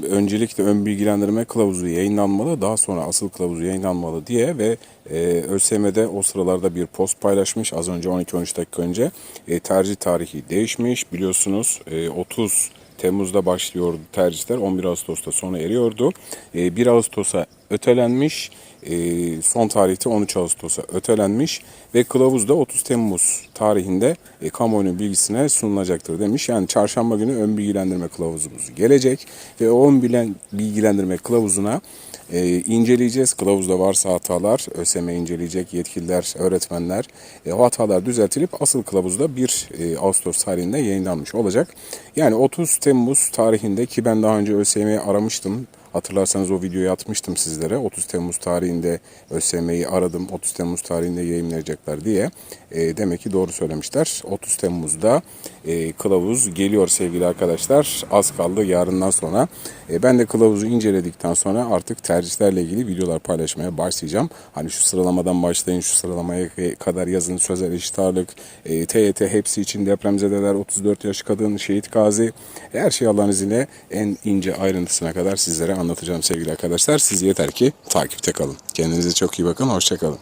Öncelikle ön bilgilendirme kılavuzu yayınlanmalı, daha sonra asıl kılavuzu yayınlanmalı diye ve e, ÖSYM'de o sıralarda bir post paylaşmış az önce 12-13 dakika önce. E, tercih tarihi değişmiş biliyorsunuz e, 30 Temmuz'da başlıyordu tercihler 11 Ağustos'ta sona eriyordu. E, 1 Ağustos'a ötelenmiş. E, son tarihte 13 Ağustos'a ötelenmiş ve kılavuz da 30 Temmuz tarihinde e, kamuoyunun bilgisine sunulacaktır demiş. Yani çarşamba günü ön bilgilendirme kılavuzumuz gelecek ve o ön bilgilendirme kılavuzuna e, inceleyeceğiz. Kılavuzda varsa hatalar ÖSYM inceleyecek yetkililer, öğretmenler. E, o hatalar düzeltilip asıl kılavuzda 1 e, Ağustos tarihinde yayınlanmış olacak. Yani 30 Temmuz tarihinde ki ben daha önce ÖSYM'yi aramıştım. Hatırlarsanız o videoyu atmıştım sizlere. 30 Temmuz tarihinde ÖSYM'yi aradım. 30 Temmuz tarihinde yayınlayacaklar diye. E, demek ki doğru söylemişler. 30 Temmuz'da e, kılavuz geliyor sevgili arkadaşlar. Az kaldı yarından sonra. E, ben de kılavuzu inceledikten sonra artık tercihlerle ilgili videolar paylaşmaya başlayacağım. Hani şu sıralamadan başlayın, şu sıralamaya kadar yazın sözel eşit ağırlık, e, TYT hepsi için depremzedeler, 34 yaş kadın, şehit gazi. Her şey Allah'ın izniyle en ince ayrıntısına kadar sizlere anlatacağım sevgili arkadaşlar. Siz yeter ki takipte kalın. Kendinize çok iyi bakın. Hoşçakalın.